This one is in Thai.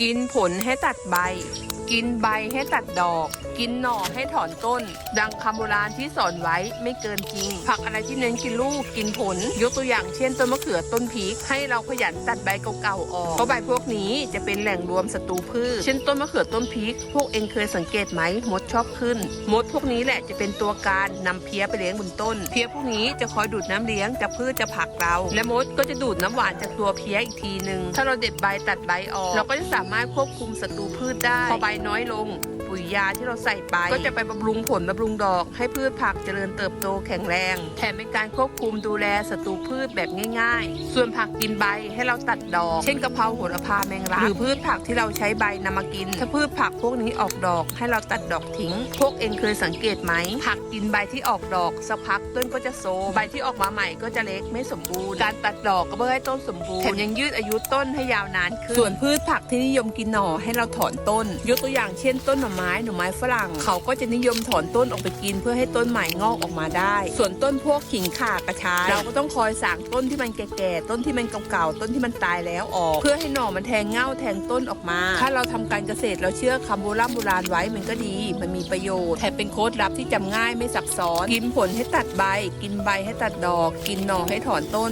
กินผลให้ตัดใบ กินใบให้ตัดดอก กินหน่อให้ถอนต้น ดังคำโบราณที่สอนไว้ไม่เกินจริง ผักอะไรที่เน้นกินลูกกินผล ยกตัวอย่างเช่นต้นมะเขือต้นพริกให้เราขยันตัดใบเก่าๆออกเพราะใบพวกนี้จะเป็นแหล่งรวมศัตรูพืช เช่นต้นมะเขือต้นพริก พวกเองเคยสังเกตไหมมดชอบขึ้น มดพวกนี้แหละจะเป็นตัวการนำเพี้ยไปเลี้ยงบนต้น เพี้ยพวกนี้จะคอยดูดน้ำเลี้ยงจากพืชจากผักเรา และมดก็จะดูดน้ำหวานจากตัวเพี้ยอีกทีหนึ่งถ้าเราเด็ดใบตัดใบออก เราก็จะสามารถควบคุมศัตรูพืชได้พอใบน้อยลง ปุ๋ยยาที่เราใส่ไป ก็จะไปบำรุงผลบำรุงดอก ให้พืชผักเจริญเติบโตแข็งแรง แถมเป็นการควบคุมดูแลศัตรูพืชแบบง่าย ๆ ส่วนผักกินใบให้เราตัดดอก เช่นกะเพราโหระพาแมงลักหรือพืชผักที่เราใช้ใบนำมากิน ถ้าพืชผักพวกนี้ออกดอกให้เราตัดดอกทิ้ง พวกเองเคยสังเกตไหม ผักกินใบที่ออกดอกสักพักต้นก็จะโซมใบที่ออกมาใหม่ก็จะเล็กไม่สมบูรณ์ การตัดดอกก็เพื่อให้ต้นสมบูรณ์แถมยังยืดอายุต้นให้ยาวนานขึ้น ส่วนพืชผักที่นิยมกินหน่อให้เราถอนต้นยกตัวอย่างเช่นต้นหน่อไม้หน่อไม้ฝรั่ง เขาก็จะนิยมถอนต้นออกไปกิน เพื่อให้ต้นใหม่งอกออกมาได้ ส่วนต้นพวกขิงข่ากระชายเราก็ต้องคอยสางต้นที่มันแก่ๆต้นที่มันเก่าๆต้นที่มันตายแล้วออก เพื่อให้หน่อมันแทงเง่าแทงต้นออกมา ถ้าเราทำการเกษตรเราเชื่อคำโบราณโบราณไว้มันก็ดี มันมีประโยชน์แถมเป็นโค้ดลับที่จำง่ายไม่ซับซ้อน กินผลให้ตัดใบ กินใบให้ตัดดอก กินหน่อให้ถอนต้น